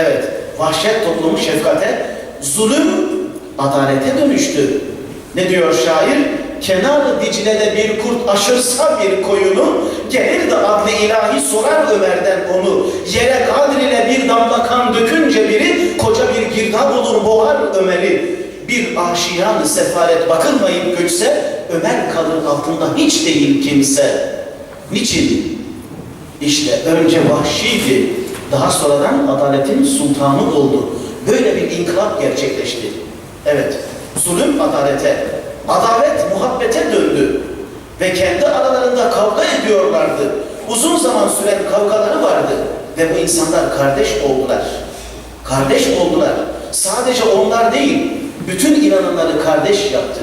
Evet, vahşet toplumu şefkate, zulüm adalete dönüştü. Ne diyor şair? Kenarı Dicle'de bir kurt aşırsa bir koyunu, gelir de adlı ilahi sorar Ömer'den onu. Yere kadir ile bir damla kan dökünce biri, koca bir girdap olur boğar Ömer'i. Bir aşiyan sefalet bakılmayıp göçse, Ömer kalır altında hiç değil kimse. Niçin? İşte önce vahşiydi, daha sonradan adaletin sultanı oldu. Böyle bir inkılap gerçekleşti. Evet, zulüm adalete, adalet muhabbete döndü. Ve kendi aralarında kavga ediyorlardı. Uzun zaman süren kavgaları vardı. Ve bu insanlar kardeş oldular. Kardeş oldular. Sadece onlar değil, bütün inananları kardeş yaptı.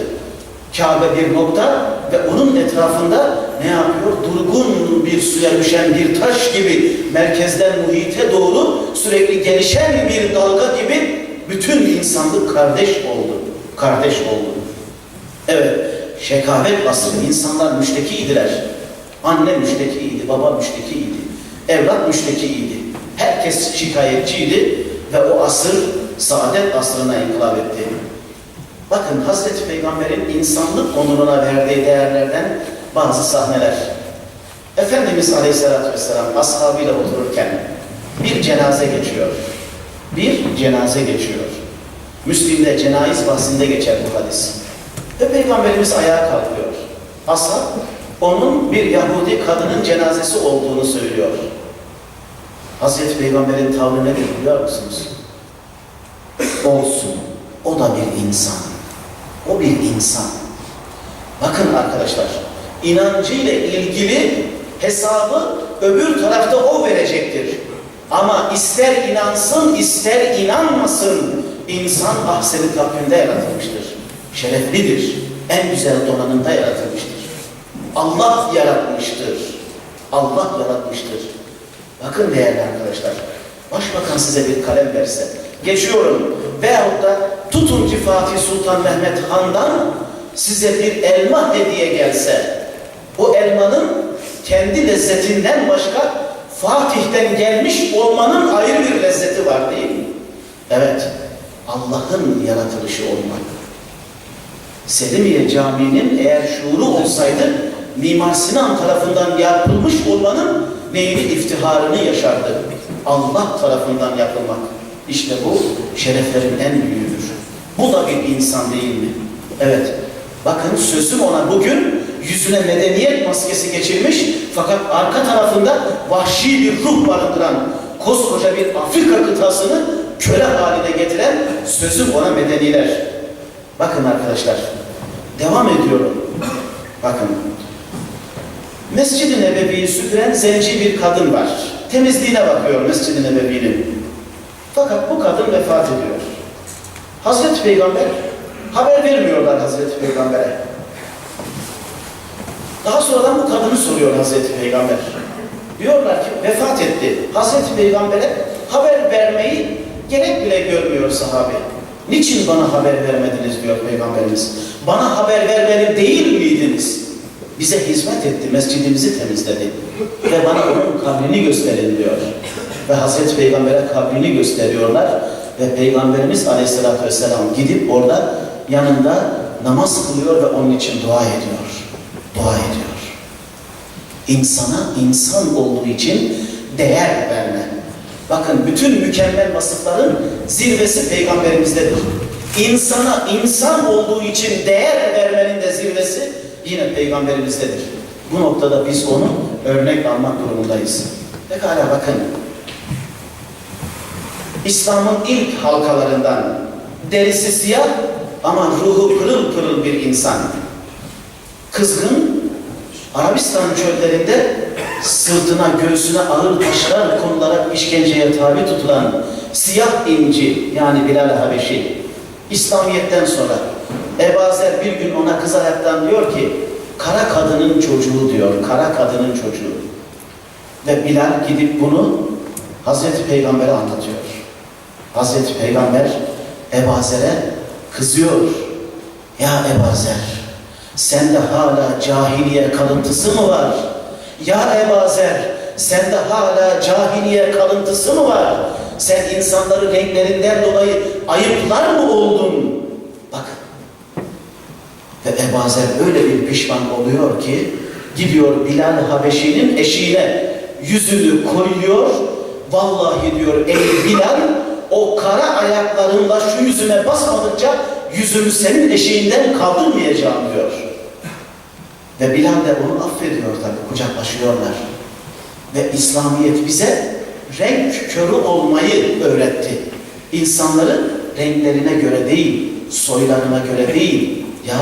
Kabe bir nokta ve onun etrafında ne yapıyor? Durgun bir suya düşen bir taş gibi merkezden muhite doğru sürekli gelişen bir dalga gibi bütün insanlık kardeş oldu. Kardeş oldu. Evet, şekavet asrı insanlar müştekiydiler. Anne müştekiydi, baba müştekiydi, evlat müştekiydi. Herkes şikayetçiydi ve o asır saadet asrına inkılap etti. Bakın Hazreti Peygamber'in insanlık onuruna verdiği değerlerden bazı sahneler. Efendimiz Aleyhisselatü Vesselam ashabıyla otururken bir cenaze geçiyor. Bir cenaze geçiyor. Müslim'de cenayiz bahsinde geçer bu hadis. Ve Peygamberimiz ayağa kalkıyor. Ashab onun bir Yahudi kadının cenazesi olduğunu söylüyor. Hazreti Peygamber'in tavrı nedir biliyor musunuz? Olsun. O da bir insan. O bir insan. Bakın arkadaşlar, inancıyla ilgili hesabı öbür tarafta o verecektir. Ama ister inansın, ister inanmasın, insan ahseni takvimde yaratılmıştır. Şereflidir. En güzel donanımda yaratılmıştır. Allah yaratmıştır. Allah yaratmıştır. Bakın değerli arkadaşlar, başbakan size bir kalem verse, geçiyorum veyahut da tutuncu Fatih Sultan Mehmet Han'dan size bir elma hediye gelse, o elmanın kendi lezzetinden başka Fatih'ten gelmiş olmanın ayrı bir lezzeti var değil mi? Evet, Allah'ın yaratılışı olmak. Selimiye Camii'nin eğer şuuru olsaydı Mimar Sinan tarafından yapılmış olmanın neyini iftiharını yaşardı. Allah tarafından yapılmak. İşte bu şereflerin en büyüğüdür. Bu da bir insan değil mi? Evet. Bakın sözüm ona bugün yüzüne medeniyet maskesi geçirmiş fakat arka tarafında vahşi bir ruh barındıran koskoca bir Afrika kıtasını köle haline getiren sözüm ona medeniler. Bakın arkadaşlar, devam ediyorum. Bakın, Mescid-i Nebevi'yi süpüren zenci bir kadın var. Temizliğine bakıyor Mescid-i Nebevi'nin. Fakat bu kadın vefat ediyor. Hazreti Peygamber, haber vermiyorlar Hazreti Peygamber'e. Daha sonradan bu kadını soruyor Hazreti Peygamber. Diyorlar ki vefat etti. Hazreti Peygamber'e haber vermeyi gerek bile görmüyor sahabe. Niçin bana haber vermediniz diyor Peygamberimiz. Bana haber vermeli değil miydiniz? Bize hizmet etti, mescidimizi temizledi. Ve bana onun kabrini gösterin diyor. Ve Hazreti Peygamber'e kabrini gösteriyorlar. Ve Peygamberimiz Aleyhisselatü Vesselam gidip orada yanında namaz kılıyor ve onun için dua ediyor. Dua ediyor. İnsana insan olduğu için değer verme. Bakın bütün mükemmel vasıfların zirvesi peygamberimizdedir. İnsana insan olduğu için değer vermenin de zirvesi yine peygamberimizdedir. Bu noktada biz onu örnek almak durumundayız. Pekala bakın. İslam'ın ilk halkalarından derisi siyah ama ruhu pırıl pırıl bir insan. Kızgın Arabistan çöllerinde sırtına göğsüne ağır taşlar konularak işkenceye tabi tutulan siyah inci yani Bilal Habeşi İslamiyet'ten sonra Ebazer bir gün ona kız ayaktan diyor ki kara kadının çocuğu diyor kara kadının çocuğu ve Bilal gidip bunu Hazreti Peygamber'e anlatıyor. Hazreti Peygamber Ebazer'e kızıyor. Ya Ebazer sende hala cahiliye kalıntısı mı var? Ya Ebazer, sende hala cahiliye kalıntısı mı var? Sen insanları renklerinden dolayı ayıplar mı oldun? Bakın. Ve Ebu Zer öyle bir pişman oluyor ki gidiyor Bilal Habeşi'nin eşiğine yüzünü koyuyor. Vallahi diyor ey Bilal o kara ayaklarımla şu yüzüme basmadıkça yüzümü senin eşiğinden kaldırmayacağım diyor. Ve Bilal de onu affediyor tabi kucaklaşıyorlar. Ve İslamiyet bize renk körü olmayı öğretti. İnsanları renklerine göre değil, soylarına göre değil, ya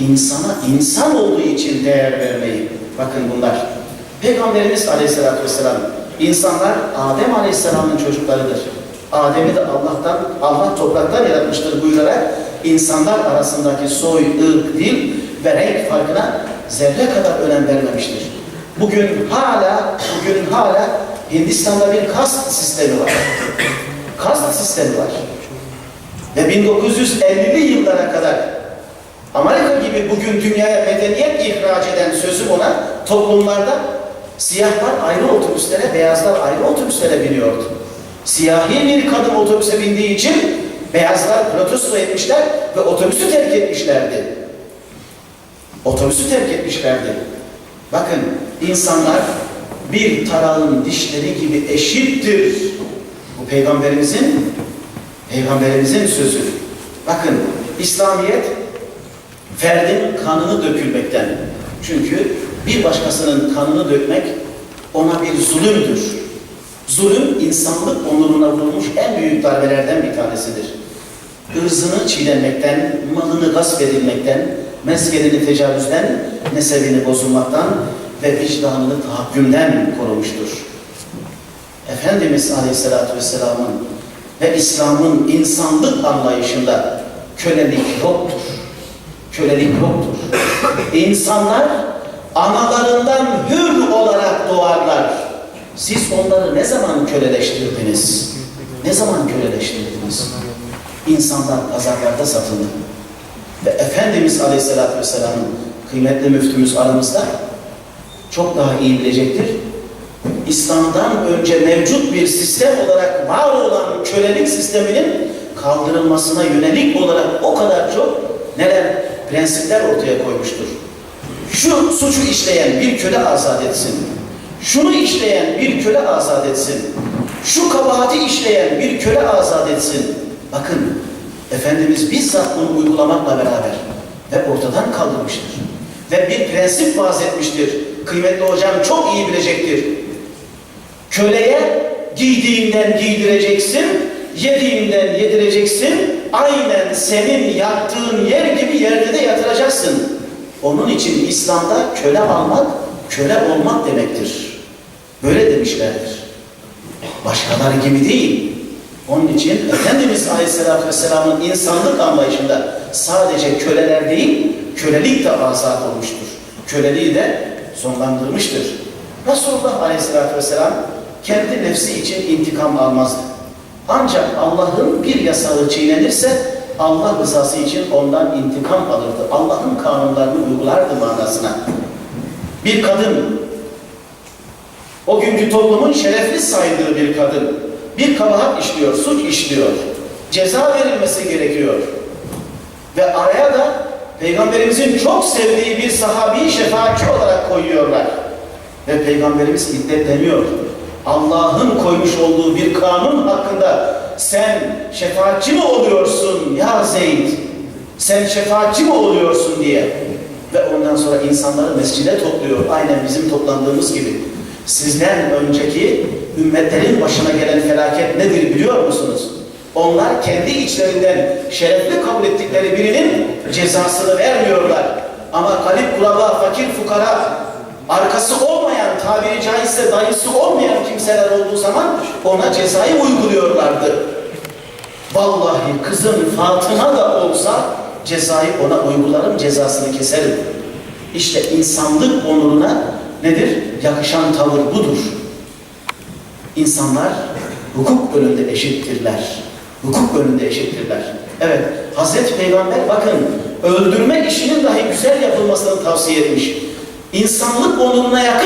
insana insan olduğu için değer vermeyi. Bakın bunlar. Peygamberimiz Aleyhisselatü Vesselam, insanlar Adem Aleyhisselam'ın çocuklarıdır. Adem'i de Allah'tan, Allah topraktan yaratmıştır buyurarak insanlar arasındaki soy, ırk, dil ve renk farkına zerre kadar önem vermemiştir. Bugün hala, bugün hala Hindistan'da bir kast sistemi var. Kast sistemi var. Ve 1950'li yıllara kadar Amerika gibi bugün dünyaya medeniyet ihraç eden sözüm ona toplumlarda siyahlar ayrı otobüslere, beyazlar ayrı otobüslere biniyordu. Siyahi bir kadın otobüse bindiği için beyazlar protesto etmişler ve otobüsü terk etmişlerdi. Otobüsü terk etmişlerdi. Bakın insanlar bir tarağın dişleri gibi eşittir. Bu peygamberimizin peygamberimizin sözü. Bakın İslamiyet ferdin kanını dökülmekten. Çünkü bir başkasının kanını dökmek ona bir zulümdür. Zulüm insanlık onuruna vurulmuş en büyük darbelerden bir tanesidir. Irzını çiğnenmekten, malını gasp edilmekten, meskenini tecavüzden, nesebini bozulmaktan ve vicdanını tahakkümden korumuştur. Efendimiz Aleyhisselatü Vesselam'ın ve İslam'ın insanlık anlayışında kölelik yoktur. Kölelik yoktur. İnsanlar analarından hür olarak doğarlar. Siz onları ne zaman köleleştirdiniz? Ne zaman köleleştirdiniz? İnsanlar pazarlarda satıldı. Ve Efendimiz Aleyhisselatü Vesselam'ın kıymetli müftümüz aramızda çok daha iyi bilecektir. İslam'dan önce mevcut bir sistem olarak var olan kölelik sisteminin kaldırılmasına yönelik olarak o kadar çok neler prensipler ortaya koymuştur. Şu suçu işleyen bir köle azat etsin. Şunu işleyen bir köle azat etsin. Şu kabahati işleyen bir köle azat etsin. Bakın Efendimiz bizzat bunu uygulamakla beraber ve ortadan kaldırmıştır. Ve bir prensip vaz etmiştir. Kıymetli hocam çok iyi bilecektir. Köleye giydiğinden giydireceksin, yediğinden yedireceksin, aynen senin yattığın yer gibi yerde de yatıracaksın. Onun için İslam'da köle almak, köle olmak demektir. Böyle demişlerdir. Başkaları gibi değil. Onun için Efendimiz Aleyhisselatü Vesselam'ın insanlık anlayışında sadece köleler değil, kölelik de azat olmuştur. Köleliği de sonlandırmıştır. Resulullah Aleyhisselatü Vesselam kendi nefsi için intikam almazdı. Ancak Allah'ın bir yasağı çiğnenirse Allah rızası için ondan intikam alırdı. Allah'ın kanunlarını uygulardı manasına. Bir kadın, o günkü toplumun şerefli saydığı bir kadın, bir kabahat işliyor, suç işliyor. Ceza verilmesi gerekiyor. Ve araya da Peygamberimizin çok sevdiği bir sahabeyi şefaatçi olarak koyuyorlar. Ve Peygamberimiz iddetleniyor. Allah'ın koymuş olduğu bir kanun hakkında sen şefaatçi mi oluyorsun ya Zeyd? Sen şefaatçi mi oluyorsun diye. Ve ondan sonra insanları mescide topluyor. Aynen bizim toplandığımız gibi. Sizden önceki ümmetlerin başına gelen felaket nedir biliyor musunuz? Onlar kendi içlerinden şerefli kabul ettikleri birinin cezasını vermiyorlar. Ama garip kuraba, fakir fukara, arkası olmayan, tabiri caizse dayısı olmayan kimseler olduğu zaman ona cezayı uyguluyorlardı. Vallahi kızım Fatıma da olsa cezayı ona uygularım, cezasını keserim. İşte insanlık onuruna nedir? Yakışan tavır budur. İnsanlar hukuk önünde eşittirler. Hukuk önünde eşittirler. Evet, Hazreti Peygamber bakın öldürme işinin dahi güzel yapılmasını tavsiye etmiş. İnsanlık onuruna yakın